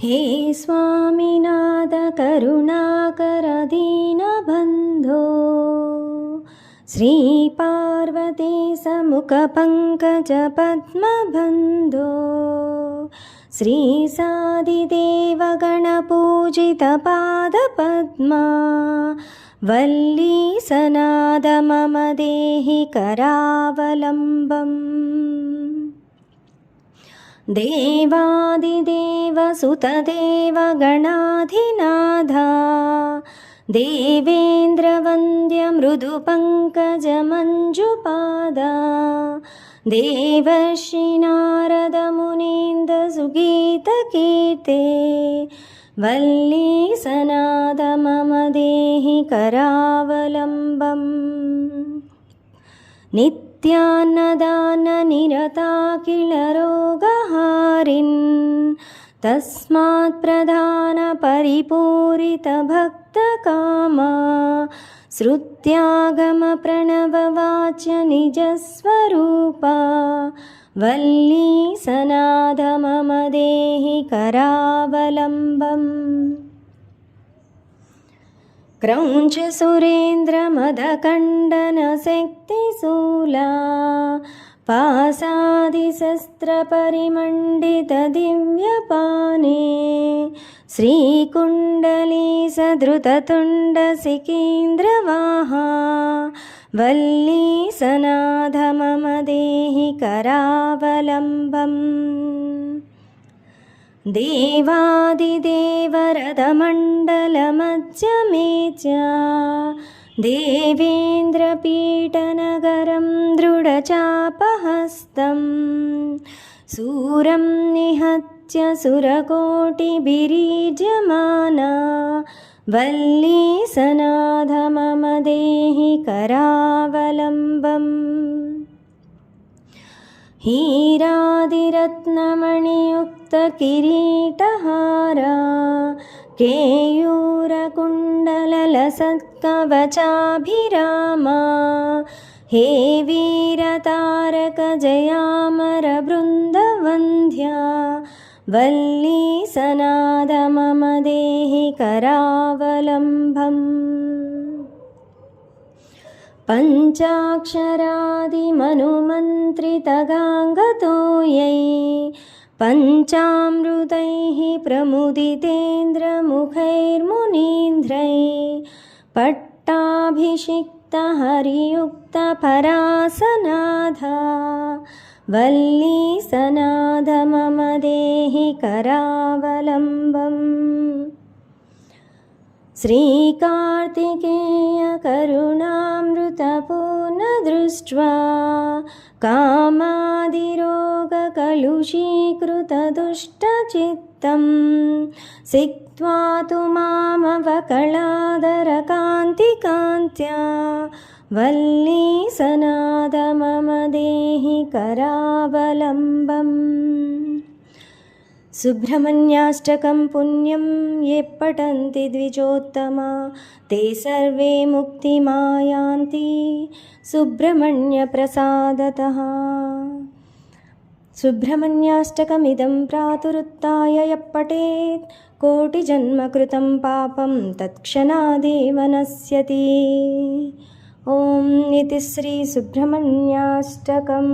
हे स्वामिनाथ करुणाकर दीनबन्धो श्रीपार्वतीसमुखपङ्कजपद्मबन्धो श्रीसादिदेवगणपूजितपादपद्मा वल्लीसनाद मम देहि करावलम्बम् देवादिदेवसुतदेव गणाधिनाधा देवेन्द्रवन्द्यमृदुपङ्कजमञ्जुपादा। देवर्षिनारदमुनीन्दसुगीतकीर्ते वल्लीसनाद मम देहि करावलम्बम् नित्यान्नदाननिरता किल रोगहारिन् तस्मात् प्रधानपरिपूरितभक्तकामा श्रुत्यागमप्रणववाच्य निजस्वरूपा वल्लीसनाद मम देहि करावलम्बम् क्रौञ्चसुरेन्द्रमदकण्डनशक्तिशूला पासादिशस्त्रपरिमण्डितदिव्यपाने श्रीकुण्डलीसधृततुण्डसिकीन्द्रवाहा वल्लीसनाथ मम देहि करावलम्बम् देवादिदेवरथमण्डलमध्यमे च देवेन्द्रपीठनगरं दृढचापहस्तं सूरं निहत्य सुरकोटिभिरीज्यमाना वल्लीसनाथ मम देहि करावलम्बम् हीरादिरत्नमणियुक्तकिरीटहारा केयूरकुण्डललसत्कवचाभिरामा हे वीरतारकजयामरबृन्दवन्ध्या वल्लीसनाद मम देहि करावलम्बम्। पञ्चाक्षरादिमनुमन्त्रितगाङ्गतो यै पञ्चामृतैः प्रमुदितेन्द्रमुखैर्मुनीन्द्रै पट्टाभिषिक्तहरियुक्तपरासनाथा वल्लीसनाद मम देहि करावलम्बम्। श्रीकार्तिकेयकरुणामृतपूर्णदृष्ट्वा कामादिरोगकलुषीकृतदुष्टचित्तं सिक्त्वा तु मामवकलादरकान्तिकान्त्या वल्लीसनाद मम देहि करावलम्बम् సుబ్రహ్మణ్యాష్టకం పుణ్యం ఎప్పటంతి ద్విజోత్తమా తే సర్వే ముక్తిమాయాంతి సుబ్రహ్మణ్యప్రసాదత సుబ్రహ్మణ్యాష్టకమిదం ప్రాతురుత్య ఎప్పటేత్ కోటిజన్మకృతం పాపం తత్క్షణాదేవ నశ్యతి ఓం ఇది శ్రీ సుబ్రహ్మణ్యాష్టకం